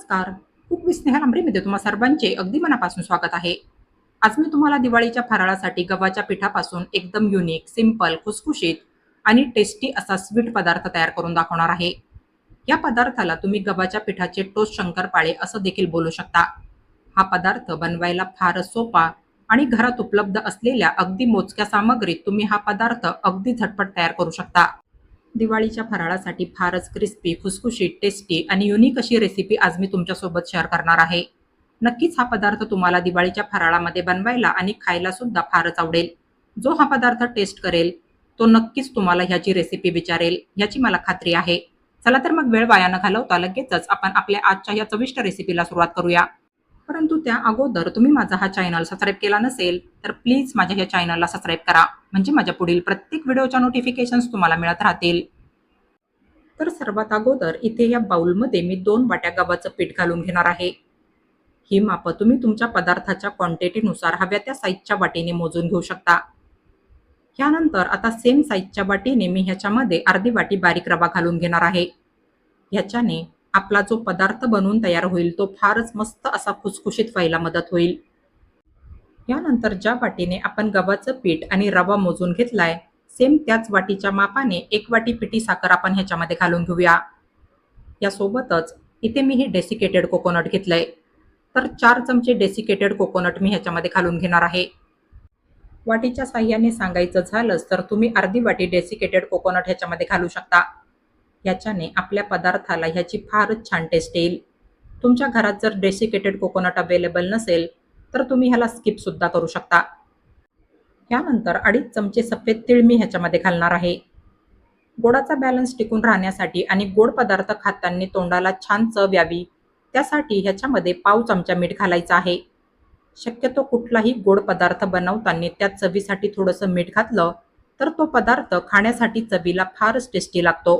नमस्कार. खूप विथ स्नेहा लांबरीमध्ये तुम्हा सर्वांचे अगदी मनापासून स्वागत आहे. आज मी तुम्हाला दिवाळीच्या फराळासाठी गव्हाच्या पिठापासून एकदम युनिक सिंपल खुसखुशीत आणि टेस्टी असा स्वीट पदार्थ तयार करून दाखवणार आहे. या पदार्थाला तुम्ही गव्हाच्या पिठाचे टोस्ट शंकरपाळे असं देखील बोलू शकता. हा पदार्थ बनवायला फारच सोपा आणि घरात उपलब्ध असलेल्या अगदी मोजक्या सामग्रीत तुम्ही हा पदार्थ अगदी झटपट तयार करू शकता. दिवाळीच्या फराळासाठी फारच क्रिस्पी खुसखुशीत टेस्टी आणि युनिक अशी रेसिपी आज मी तुमच्यासोबत शेअर करणार आहे. नक्कीच हा पदार्थ तुम्हाला दिवाळीच्या फराळामध्ये बनवायला आणि खायला सुद्धा फारच आवडेल. जो हा पदार्थ टेस्ट करेल तो नक्कीच तुम्हाला ह्याची रेसिपी विचारेल याची मला खात्री आहे. चला तर मग वेळ वाया न घालवता लगेचच आपण आपल्या आजच्या या चविष्ट रेसिपीला सुरुवात करूया. परंतु त्या अगोदर तुम्ही माझा हा चॅनल सबस्क्राईब केला नसेल तर प्लीज माझ्या या चॅनलला सबस्क्राईब करा. म्हणजे माझ्या पुढील प्रत्येक व्हिडिओच्या नोटिफिकेशन्स तुम्हाला मिळत राहतील. तर सर्वात अगोदर इथे या बाउलमध्ये मी दोन वाट्या गव्हाचं पीठ घालून घेणार आहे. ही मापं तुम्ही तुमच्या पदार्थाच्या क्वांटिटीनुसार हव्या त्या साईजच्या वाटीने मोजून घेऊ शकता. यानंतर आता सेम साईजच्या वाटीने मी ह्याच्यामध्ये अर्धी वाटी बारीक रवा घालून घेणार आहे. ह्याच्याने आपला जो पदार्थ बनवून तयार होईल तो फारच मस्त असा खुसखुशीत व्हायला मदत होईल. यानंतर ज्या वाटीने आपण गव्हाचं पीठ आणि रवा मोजून घेतलाय सेम त्याच वाटीच्या मापाने एक वाटी पिठी साखर आपण ह्याच्यामध्ये घालून घेऊया. यासोबतच इथे मी हे डेसिकेटेड कोकोनट घेतलंय. तर चार चमचे डेसिकेटेड कोकोनट मी ह्याच्यामध्ये घालून घेणार आहे. वाटीच्या साह्याने सांगायचं झालंच तर तुम्ही अर्धी वाटी डेसिकेटेड कोकोनट ह्याच्यामध्ये घालू शकता. याच्याने आपल्या पदार्थाला ह्याची फारच छान टेस्ट येईल. तुमच्या घरात जर डेसिकेटेड कोकोनट अवेलेबल नसेल तर तुम्ही ह्याला स्किपसुद्धा करू शकता. यानंतर अडीच चमचे सफेद तीळ मी ह्याच्यामध्ये घालणार आहे. गोडाचा बॅलन्स टिकून राहण्यासाठी आणि गोड पदार्थ खाताना तोंडाला छान चव यावी. त्यासाठी ह्याच्यामध्ये पाव चमचा मीठ घालायचं आहे. शक्यतो कुठलाही गोड पदार्थ बनवताना त्या चवीसाठी थोडंसं मीठ घातलं तर तो पदार्थ खाण्यासाठी चवीला फारच टेस्टी लागतो.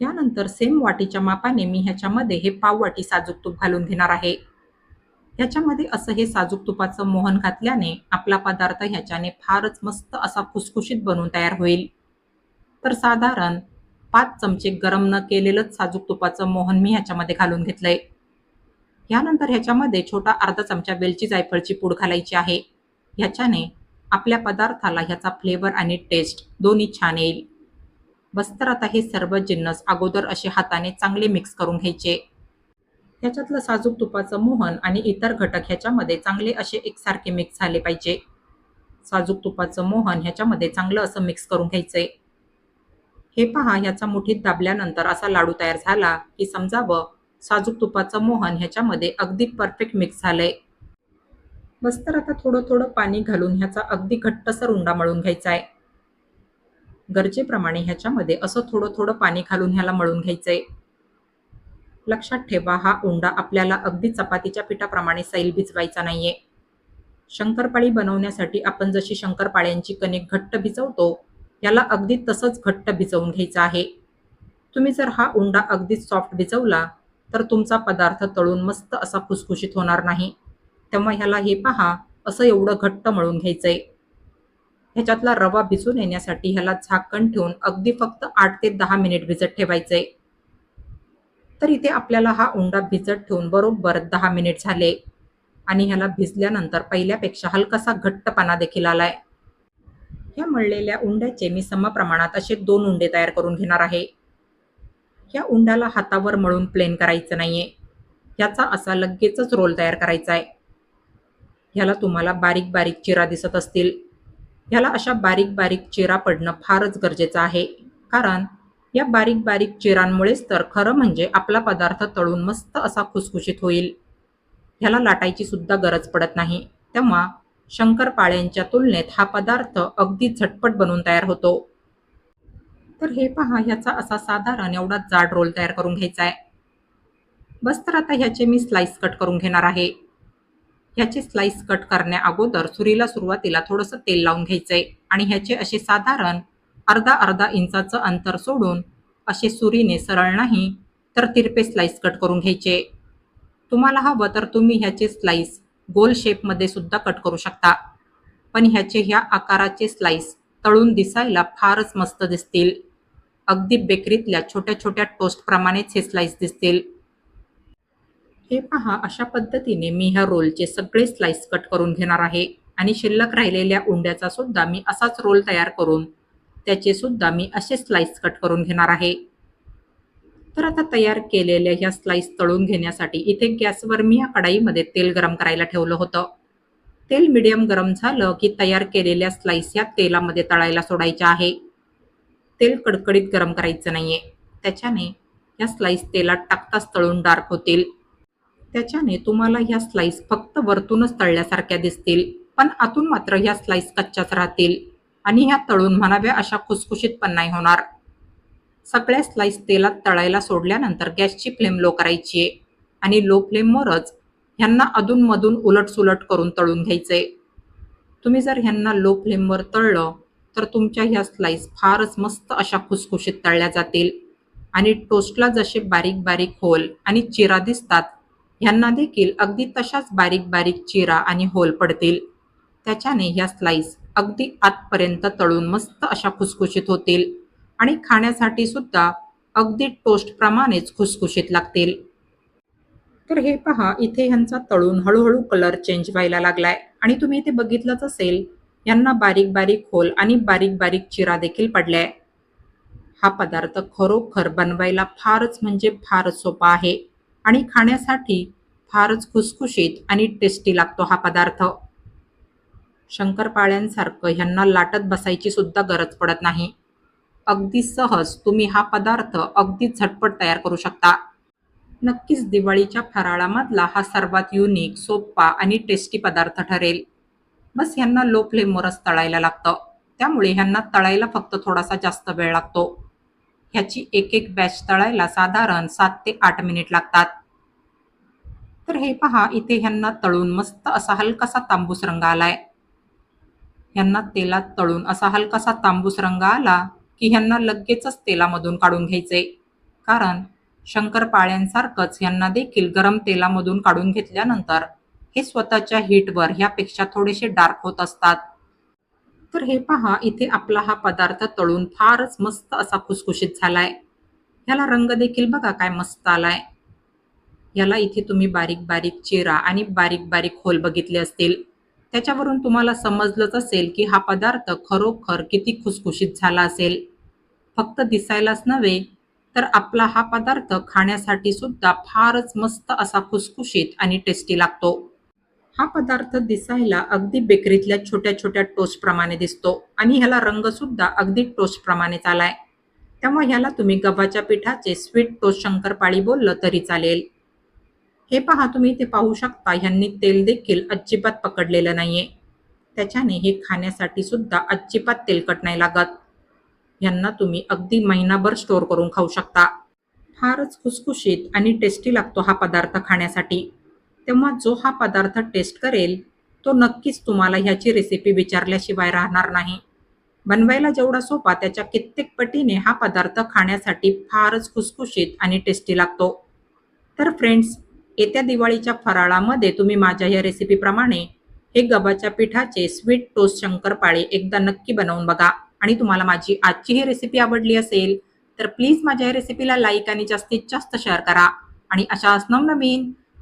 यानंतर सेम वाटीच्या मापाने मी ह्याच्यामध्ये हे पाव वाटी साजूक तूप घालून घेणार आहे. ह्याच्यामध्ये असं हे साजूक तुपाचं मोहन घातल्याने आपला पदार्थ ह्याच्याने फारच मस्त असा खुसखुशीत बनून तयार होईल. तर साधारण पाच चमचे गरम न केलेलंच साजूक तुपाचं मोहन मी ह्याच्यामध्ये घालून घेतलंय. यानंतर ह्याच्यामध्ये छोटा अर्धा चमचा वेलची जायफळची पूड घालायची आहे. ह्याच्याने आपल्या पदार्थाला ह्याचा फ्लेवर आणि टेस्ट दोन्ही छान येईल. बस्तर आता हे सर्व जिन्नस अगोदर असे हाताने चांगले मिक्स करून घ्यायचे. ह्याच्यातलं साजूक तुपाचं मोहन आणि इतर घटक ह्याच्यामध्ये चांगले असे एकसारखे मिक्स झाले पाहिजे. साजूक तुपाचं मोहन ह्याच्यामध्ये चांगलं असं मिक्स करून घ्यायचंय. हे पहा ह्याचा मुठीत दाबल्यानंतर असा लाडू तयार झाला की समजावं साजूक तुपाचं मोहन ह्याच्यामध्ये अगदी परफेक्ट मिक्स झालंय. बस तर आता थोडं थोडं पाणी घालून ह्याचा अगदी घट्टसर उंडा मळून घ्यायचा आहे गरजेप्रमाणे ह्याच्यामध्ये असं थोडं थोडं पाणी घालून ह्याला मळून घ्यायचंय. लक्षात ठेवा हा उंडा आपल्याला अगदी चपातीच्या पिठाप्रमाणे सैल भिजवायचा नाहीये. शंकरपाळी बनवण्यासाठी आपण जशी शंकरपाळ्यांची कणिक घट्ट भिजवतो याला अगदी तसंच घट्ट भिजवून घ्यायचं आहे. तुम्ही जर हा उंडा अगदी सॉफ्ट भिजवला तर तुमचा पदार्थ तळून मस्त असा खुसखुशीत होणार नाही. तेव्हा ह्याला हे पहा असं एवढं घट्ट मळून घ्यायचंय. ह्याच्यातला रवा भिजून येण्यासाठी ह्याला झाकण ठेवून अगदी फक्त आठ ते दहा मिनिट भिजत ठेवायचंय तर इथे आपल्याला हा उंडा भिजत ठेवून बरोबर दहा मिनिट झाले. आणि ह्याला भिजल्यानंतर पहिल्यापेक्षा हलकासा घट्टपणा देखील आलाय. ह्या मळलेल्या उंड्याचे मी समप्रमाणात असे दोन उंडे तयार करून घेणार आहे. या उंड्याला हातावर मळून प्लेन करायचं नाहीये. ह्याचा असा लगेचच रोल तयार करायचा आहे ह्याला तुम्हाला बारीक बारीक चिरा दिसत असतील. ह्याला अशा बारीक बारीक चिरा पडणं फारच गरजेचं आहे. कारण या बारीक बारीक चिरांमुळेच तर खरं म्हणजे आपला पदार्थ तळून मस्त असा खुसखुशीत होईल. ह्याला लाटायची सुद्धा गरज पडत नाही. तेव्हा शंकरपाळ्यांच्या तुलनेत हा पदार्थ अगदी झटपट बनवून तयार होतो. तर हे पहा ह्याचा असा साधारण एवढा जाड रोल तयार करून घ्यायचा आहे. बस तर आता ह्याचे मी स्लाइस कट करून घेणार आहे. ह्याचे स्लाइस कट करण्या अगोदर सुरीला सुरुवातीला थोडंसं तेल लावून घ्यायचंय आणि ह्याचे असे साधारण अर्धा अर्धा इंचाचं अंतर सोडून असे सुरीने सरळ नाही तर तिरपे स्लाइस कट करून घ्यायचे. तुम्हाला हवं तर तुम्ही ह्याचे स्लाइस गोल शेपमध्ये सुद्धा कट करू शकता. पण ह्याचे ह्या आकाराचे स्लाइस तळून दिसायला फारच मस्त दिसतील. अगदी बेकरीतल्या छोट्या छोट्या टोस्टप्रमाणेच हे स्लाइस दिसतील. हे पहा अशा पद्धतीने मी ह्या रोलचे सगळे स्लाइस कट करून घेणार आहे. आणि शिल्लक राहिलेल्या उंड्याचा सुद्धा मी असाच रोल तयार करून त्याचे सुद्धा मी असे स्लाइस कट करून घेणार आहे. तर आता तयार केलेल्या ह्या स्लाइस तळून घेण्यासाठी इथे गॅसवर मी या कढाईमध्ये तेल गरम करायला ठेवलं होतं. तेल मिडियम गरम झालं की तयार केलेल्या स्लाइस या तेलामध्ये तळायला सोडायच्या आहे. तेल कडकडीत गरम करायचं नाहीये. त्याच्याने या स्लाइस तेलात टाकताच तळून डार्क होतील. त्याच्याने तुम्हाला ह्या स्लाइस फक्त वरतूनच तळल्यासारख्या दिसतील. पण आतून मात्र ह्या स्लाइस कच्च्याच राहतील. आणि ह्या तळून म्हणाव्या अशा खुसखुशीत पण नाही होणार. सगळ्या स्लाइस तेलात तळायला सोडल्यानंतर गॅसची फ्लेम लो करायची. आणि लो फ्लेमवरच ह्यांना अधूनमधून उलटसुलट करून तळून घ्यायचे. तुम्ही जर ह्यांना लो फ्लेमवर तळलं तर तुमच्या ह्या स्लाइस फारच मस्त अशा खुसखुशीत तळल्या जातील. आणि टोस्टला जसे बारीक बारीक होल आणि चिरा दिसतात ह्यांना देखील अगदी तशाच बारीक बारीक चिरा आणि होल पडतील. त्याच्याने ह्या स्लाइस अगदी आतपर्यंत तळून मस्त अशा खुसखुशीत होतील आणि खाण्यासाठी सुद्धा अगदी टोस्ट प्रमाणेच खुसखुशीत लागतील. तर हे पहा इथे ह्यांचा तळून हळूहळू कलर चेंज व्हायला लागलाय. आणि तुम्ही इथे बघितलंच असेल यांना बारीक बारीक होल आणि बारीक बारीक चिरा देखील पडलाय. हा पदार्थ खरोखर बनवायला फारच म्हणजे फारच सोपा आहे. आणि खाण्यासाठी फारच खुसखुशीत आणि टेस्टी लागतो हा पदार्थ. शंकरपाळ्यांसारखं ह्यांना लाटत बसायची सुद्धा गरज पडत नाही. अगदी सहज तुम्ही हा पदार्थ अगदी झटपट तयार करू शकता. नक्कीच दिवाळीच्या फराळामधला हा सर्वात युनिक सोपा आणि टेस्टी पदार्थ ठरेल. बस ह्यांना लो फ्लेमवरच तळायला लागतं. त्यामुळे ह्यांना तळायला फक्त थोडासा जास्त वेळ लागतो. ह्याची एक एक बॅच तळायला साधारण सात ते आठ मिनिट लागतात. तर हे पहा इथे ह्यांना तळून मस्त असा हलकासा तांबूस रंग आलाय. ह्यांना तेलात तळून असा हलकासा तांबूस रंग आला की ह्यांना लगेचच तेलामधून काढून घ्यायचे. कारण शंकरपाळ्यांसारखंच ह्यांना देखील गरम तेलामधून काढून घेतल्यानंतर हे स्वतःच्या हीटवर ह्यापेक्षा थोडेसे डार्क होत असतात. तर हे पहा इथे आपला हा पदार्थ तळून फारच मस्त असा खुसखुशीत झालाय. ह्याला रंग देखील बघा काय मस्त आलाय. याला इथे तुम्ही बारीक बारीक चिरा आणि बारीक बारीक खोल बघितले असतील. त्याच्यावरून तुम्हाला समजलंच असेल की हा पदार्थ खरोखर किती खुसखुशीत झाला असेल. फक्त दिसायलाच नव्हे तर आपला हा पदार्थ खाण्यासाठी सुद्धा फारच मस्त असा खुसखुशीत आणि टेस्टी लागतो. हा पदार्थ दिसायला अगदी बेकरीतल्या छोट्या छोट्या टोस्टप्रमाणे दिसतो आणि ह्याला रंग सुद्धा अगदी टोस्टप्रमाणेच आलाय. त्यामुळे ह्याला तुम्ही गव्हाच्या पिठाचे स्वीट टोस्ट शंकरपाळी बोललं तरी चालेल. हे पहा तुम्ही ते पाहू शकता ह्यांनी तेल देखील अजिबात पकडलेलं नाहीये. त्याच्याने हे खाण्यासाठी सुद्धा अजिबात तेलकट नाही लागत. यांना तुम्ही अगदी महिनाभर स्टोअर करून खाऊ शकता. फारच खुसखुशीत आणि टेस्टी लागतो हा पदार्थ खाण्यासाठी. तेव्हा जो हा पदार्थ टेस्ट करेल तो नक्कीच तुम्हाला ह्याची रेसिपी विचारल्याशिवाय राहणार नाही. बनवायला जेवढा सोपा त्याच्या कित्येक पटीने हा पदार्थ खाण्यासाठी फारच खुसखुशीत आणि टेस्टी लागतो. तर फ्रेंड्स येत्या दिवाळीच्या फराळामध्ये तुम्ही माझ्या या रेसिपीप्रमाणे हे गव्हाच्या पिठाचे स्वीट टोस्ट शंकरपाळे एकदा नक्की बनवून बघा. आणि तुम्हाला माझी आजची ही रेसिपी आवडली असेल तर प्लीज माझ्या या रेसिपीला लाईक आणि जास्तीत जास्त शेअर करा. आणि अशाच नवनवीन